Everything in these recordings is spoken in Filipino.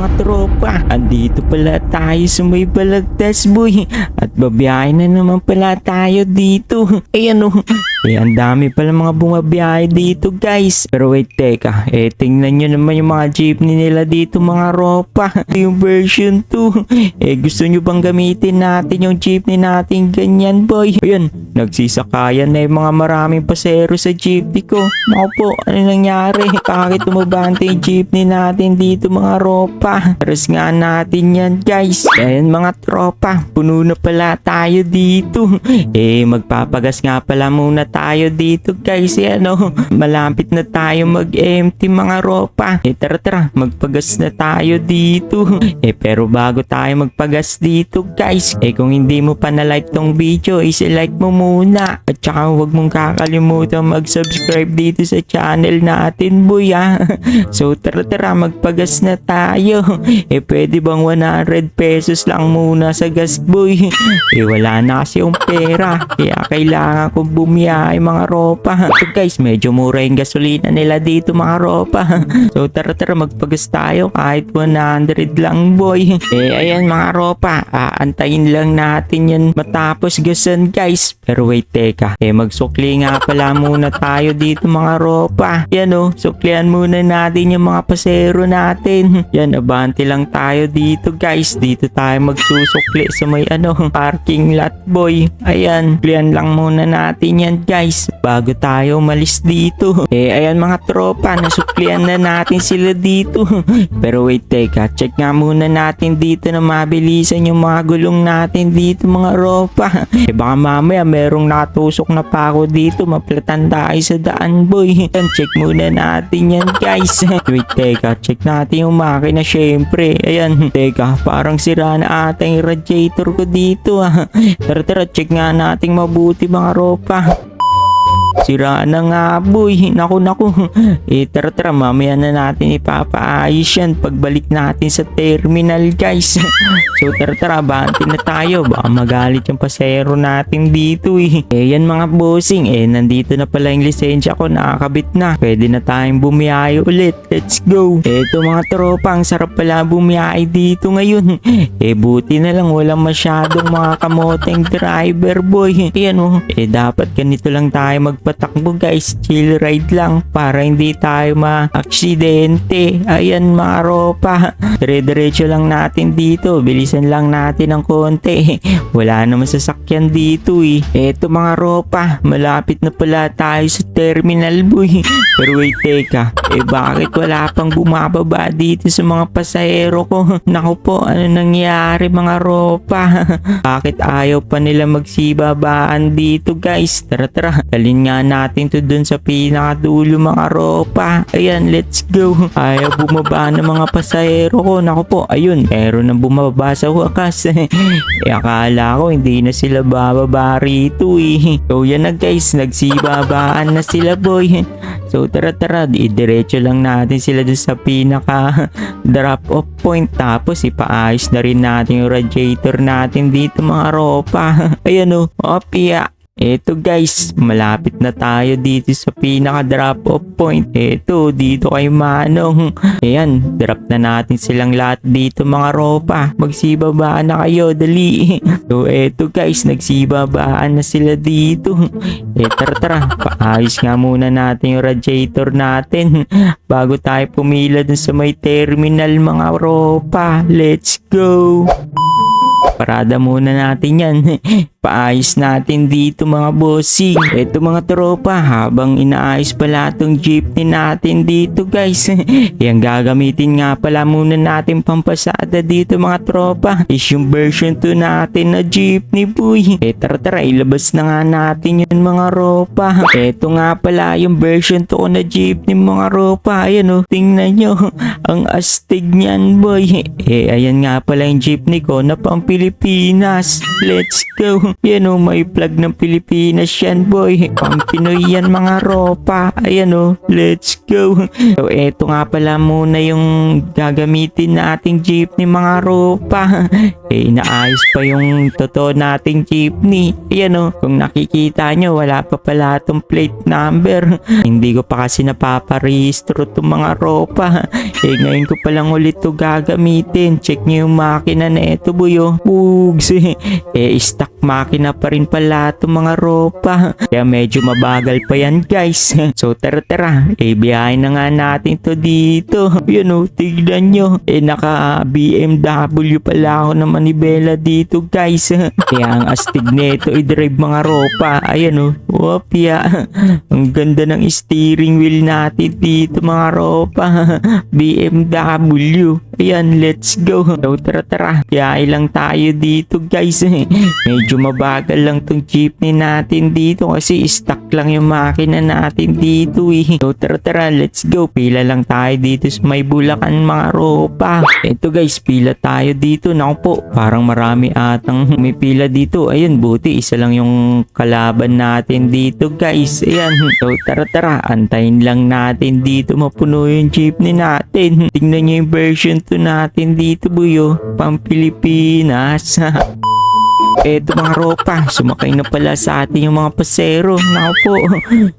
mga tropa. Andito pala tayo sa may balagtas boy. At babiyahe na naman pala tayo dito. Ayan oh. Eh, ang dami pala mga bumabiyahe dito guys. Pero wait, teka. Eh, tingnan nyo naman yung mga jeepney nila dito mga ropa. Yung version 2. Eh, gusto nyo bang gamitin natin yung jeepney natin ganyan boy? Ayun, nagsisakayan na yung mga maraming pasero sa jeepney ko. Naku po, ano nangyari? Bakit tumabante yung jeepney natin dito mga ropa? Paras nga natin yan guys. Ayan mga tropa, puno na pala tayo dito. Eh, magpapagas nga pala muna tayo dito guys. Eh, ano, malapit na tayo mag-empty mga ropa. Eh, tara tara, magpagas na tayo dito. Eh, pero bago tayo magpagas dito guys, eh kung hindi mo pa na-like tong video, isi-like mo muna. At saka huwag mong kakalimutan mag-subscribe dito sa channel natin boy ah. So tara tara, magpagas na tayo. Eh, pwede bang 100 pesos lang muna sa gas boy? Eh, wala na kasi yung pera. Kaya kailangan kong bumiyahe mga ropa. So guys, medyo mura yung gasolina nila dito mga ropa. So tara tara magpagas tayo kahit 100 lang boy. Eh ayan mga ropa, aantayin lang natin yan matapos gasan guys. Pero wait teka, eh magsukli nga pala muna tayo dito mga ropa. Yan oh, suklihan muna natin yung mga pasero natin. Yan, abante lang tayo dito guys. Dito tayo magsusukli sa may ano, parking lot boy. Ayan, suklihan lang muna natin yan guys bago tayo umalis dito. Eh ayan mga tropa, nasuklihan na natin sila dito. Pero wait teka, check nga muna natin dito na mabilisan yung mga gulong natin dito mga ropa. Eh baka mamaya merong natusok na pa dito, maplatan tayo sa daan boy. Yan, check muna natin yan guys. Wait teka, check natin yung makina syempre. Ayan, teka, parang sira na ata yung radiator ko dito ah. Tara tara, check nga natin mabuti mga ropa. Sira na nga boy. Naku naku. Eh tara mamaya na natin ipapaayos yan pagbalik natin sa terminal guys. so tara tara banti na tayo. Baka magalit yung pasero natin dito eh. Eh yan mga bossing. Eh nandito na pala yung lisensya ko. Nakakabit na. Pwede na tayong bumiyahe ulit. Let's go. Eto mga tropa. Ang sarap pala bumiyahe dito ngayon. eh buti na lang walang masyadong mga kamoteng driver boy. Ayan oh. Eh dapat ganito lang tayo magpatakbo guys. Chill ride lang para hindi tayo ma-aksidente. Ayan mga ropa. Dire-diretso lang natin dito. Bilisan lang natin ng konti. Wala naman sasakyan dito eh. Eto mga ropa. Malapit na pala tayo sa terminal boy. Pero wait teka. Eh bakit wala pang bumababa dito sa mga pasahero ko? Naku po, ano nangyari mga ropa? bakit ayaw pa nila magsibabaan dito guys? Tara tara, dalhin nga natin to dun sa pinakadulo mga ropa. Ayan, let's go. Ayaw bumaba ng mga pasahero ko. Naku po, ayun, meron nang bumaba sa wakas. eh akala ko hindi na sila bababa rito eh. So yan na guys, nagsibabaan na sila boy. So tara tara, diretso lang natin sila dun sa pinaka drop off point tapos ipaayos na rin natin yung radiator natin dito mga ropa. Ayan o, oh, opya. Eto guys, malapit na tayo dito sa pinaka drop off point. Eto, dito kay Manong. Ayan, drop na natin silang lahat dito mga ropa. Magsibabaan na kayo, dali. So eto guys, nagsibabaan na sila dito. Eh tara tara, paayos nga muna natin yung radiator natin bago tayo pumila dun sa may terminal mga ropa. Let's go! Parada muna natin yan. Paayos natin dito mga bossing. Ito mga tropa, habang inaayos pala itong jeepney natin dito guys. Yan gagamitin nga pala muna natin pampasada dito mga tropa. Is yung version 2 natin na jeepney boy. Eh tara tara, ilabas na nga natin yun mga ropa. Ito nga pala yung version 2 ko na jeepney mga ropa. Ayan o, tingnan nyo. Ang astig niyan boy. Eh ayan nga pala yung jeepney ko na pang Pilipinas. Let's go. Yan o, may flag ng Pilipinas yan boy. Pang Pinoy yan mga ropa. Ayan o, let's go. So eto nga pala muna yung gagamitin nating jeepney mga ropa. Eh inaayos pa yung totoo nating jeepney. Ayan o, kung nakikita nyo, wala pa pala itong plate number. Hindi ko pa kasi napaparehistro itong mga ropa. Eh ngayon ko pa lang ulit to gagamitin. Check nyo yung makina na ito buyo. Pugs. Eh stock makina pa rin pala itong mga ropa. Kaya medyo mabagal pa yan guys. So tara tara, eh biyahe na nga natin to dito. Yan o, tignan nyo. Eh naka BMW pala ako na manibela dito guys. Kaya ang astig nito i-drive mga ropa. Ayan o, wapya. Ang ganda ng steering wheel natin dito mga ropa. BMW. Ayan, let's go. So tara tara, biyahe lang tayo dito guys. Medyo mabagal lang tong jeepney natin dito kasi stuck lang yung makina natin dito eh. So tara tara, let's go. Pila lang tayo dito sa may bulakan mga ropa. Ito guys, pila tayo dito. Naku po, parang marami atang may pila dito. Ayun, buti isa lang yung kalaban natin dito guys. Ayan, so tara tara, antayin lang natin dito mapuno yung jeepney natin. Tingnan nyo yung version 2 natin dito buyo. Pang Pilipinas. Eto mga ropa, sumakay na pala sa atin yung mga pasero. Naku po,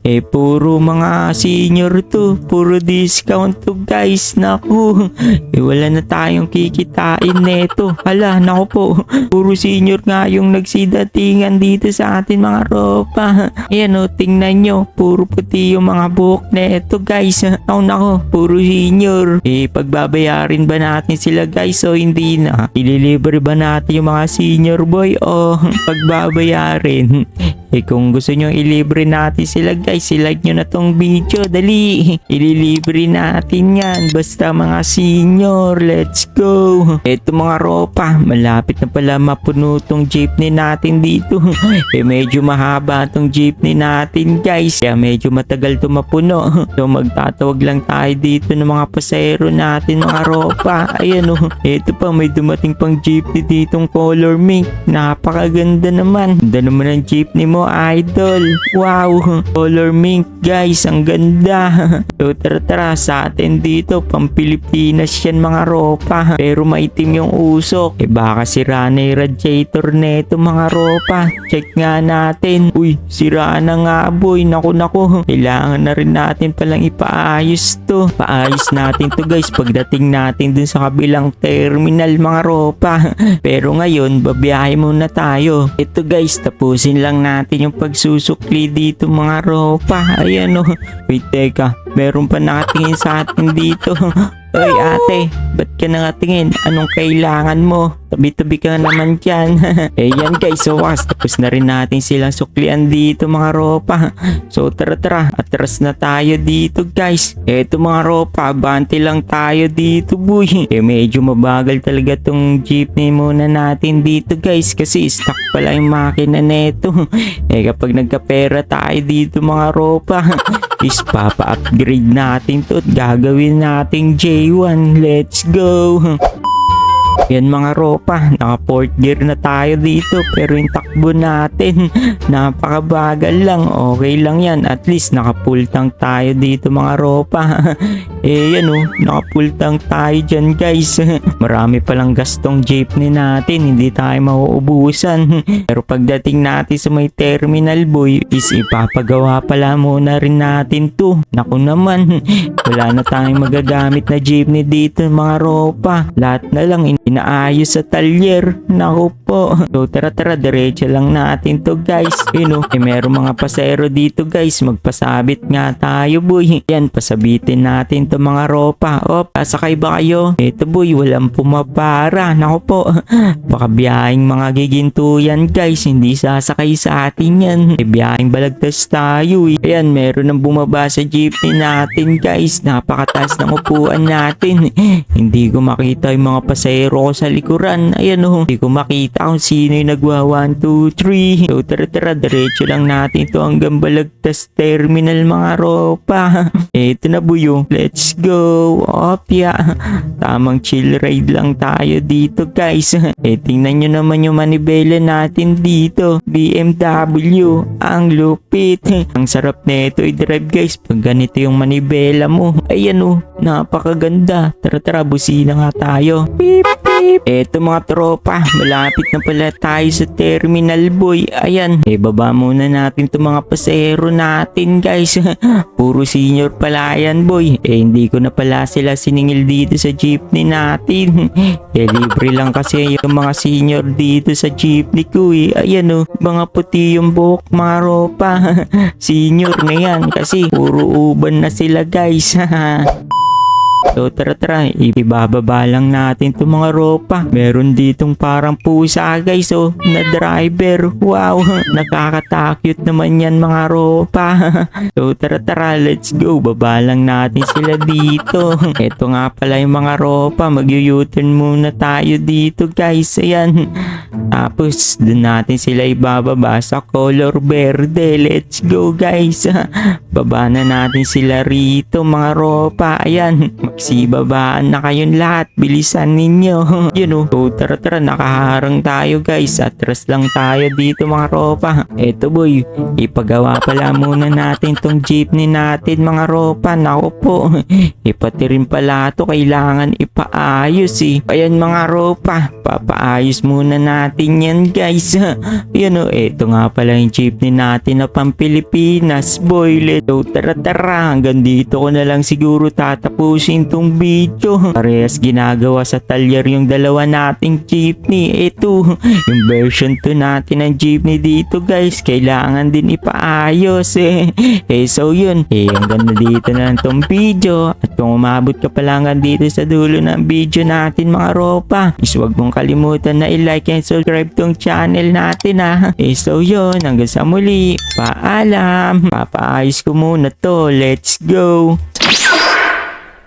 eh puro mga senior to. Puro discount to guys. Naku, eh wala na tayong kikitain neto. Hala, naku po, puro senior nga yung nagsidatingan dito sa atin mga ropa. Ayan o, tingnan nyo, puro puti yung mga buhok neto guys. Naku naku, puro senior. Eh pagbabayarin ba natin sila guys o hindi na? Ililibre ba natin yung mga senior boy o pagbabayarin? Eh kung gusto nyo ilibre natin sila guys, ilike nyo na tong video. Dali, ililibre natin yan. Basta mga senior, let's go. Eto mga ropa, malapit na pala mapuno tong jeepney natin dito. eh medyo mahaba tong jeepney natin guys. Kaya medyo matagal to mapuno. So magtatawag lang tayo dito ng mga pasero natin mga ropa. Ayan o, eto pa may dumating pang jeepney ditong color mink. Napakaganda naman. Ganda naman ang jeepney mo idol. Wow, color mink guys, ang ganda. so tara tara sa atin dito, pang Pilipinas yan mga ropa. Pero maitim yung usok. Eh baka sira na yung radiator neto mga ropa. Check nga natin. Uy, sira na nga boy. Naku naku. Kailangan na rin natin palang ipaayos to. Paayos natin to guys pagdating natin dun sa kabilang terminal mga ropa. Pero ngayon, babiyahe muna tayo. Ito guys, tapusin lang natin yung pagsusukli dito mga ropa. Ayan o. Wait, teka. Meron pa nakatingin sa atin dito. Oy ate, ba't ka nakatingin? Anong kailangan mo? Tabi-tabi ka naman dyan. eh yan guys, so was, tapos na rin natin silang suklian dito mga ropa. So tara tara, atras na tayo dito guys. Eto mga ropa, bante lang tayo dito boy. Eh medyo mabagal talaga tong jeepney muna natin dito guys kasi stuck pala yung makina neto. eh kapag nagkapera tayo dito mga ropa, is papa-upgrade natin to at gagawin nating J1. Let's go! Yan mga ropa, naka fourth gear na tayo dito pero yung takbo natin napakabagal lang. Okay lang yan. At least naka full tank tayo dito mga ropa. eh yan o, naka full tank tayo dyan guys. Marami palang gastong jeepney natin, hindi tayo mauubusan. pero pagdating natin sa may terminal boy, is ipapagawa pala muna rin natin to. Naku naman, wala na tayong magagamit na jeepney dito mga ropa. Lahat na lang inaayos sa talyer. Naku po. So tara tara, diretso lang natin to guys. Yun oh, eh, meron mga pasero dito guys. Magpasabit nga tayo boy. Yan, pasabitin natin to mga ropa. O, pasakay ba kayo? Ito boy, walang pumapara. Naku po. Baka biyahing mga giginto yan guys. Hindi sasakay sa atin yan. Eh, biyahing balagtas tayo eh. Ayan, meron nang bumaba sa jeepney natin guys. Napakataas ng upuan natin. Hindi ko makita yung mga pasero ko sa likuran. Ayan oh. Hindi ko makita kung sino yung nagwa 1, 2, 3. So tara tara, diretso lang natin to hanggang balagtas terminal mga ropa. Eto na buyo. Let's go. Opya. Tamang chill ride lang tayo dito guys. Eh tingnan nyo naman yung manibela natin dito. BMW. Ang lupit. Ang sarap nito i-drive guys pag ganito yung manibela mo. Ayan oh. Napakaganda. Tara tara, busina nga tayo. Beep. Eto mga tropa, malapit na pala tayo sa terminal boy. Ayan, eh baba muna natin itong mga pasahero natin guys. Puro senior pala yan boy. Eh hindi ko na pala sila siningil dito sa jeepney natin. eh libre lang kasi yung mga senior dito sa jeepney ko eh. Ayan oh, mga puti yung buhok mga ropa. senior na yan kasi puro uban na sila guys. So tara tara, ibababa lang natin itong mga ropa. Meron ditong parang pusa guys oh, na driver. Wow, nakakatakot naman yan mga ropa. so tara tara, let's go. Baba lang natin sila dito. Ito nga pala yung mga ropa. Mag-u-turn muna tayo dito guys. Ayan. Tapos dun natin sila ibababa sa color verde. Let's go guys. Baba na natin sila rito mga ropa. Ayan. Magsibabaan na kayong lahat. Bilisan ninyo. Yun oh. So, tara tara. Nakaharang tayo guys. Atras lang tayo dito mga ropa. Eto boy. Ipagawa pala muna natin tong jeepney natin mga ropa. Nako po. Ipati rin pala to. Kailangan ipaayos eh. Ayan mga ropa. Papaayos muna natin yan guys. Yun oh. Eto nga pala yung jeepney natin na pang Pilipinas. Boy. Let's tara tara. Hanggang dito ko na lang siguro tatapusin tong video. Parehas ginagawa sa talyer yung dalawa nating jeepney. Ito, yung version 2 natin ng jeepney dito guys. Kailangan din ipaayos eh. Eh so yun. Eh hanggang na dito na lang tong video. At kung umabot ka pa lang hanggang dito sa dulo ng video natin mga ropa. Is huwag mong kalimutan na i-like and subscribe tong channel natin ha. Eh so yun. Hanggang sa muli. Paalam. Papaayos ko muna to. Let's go.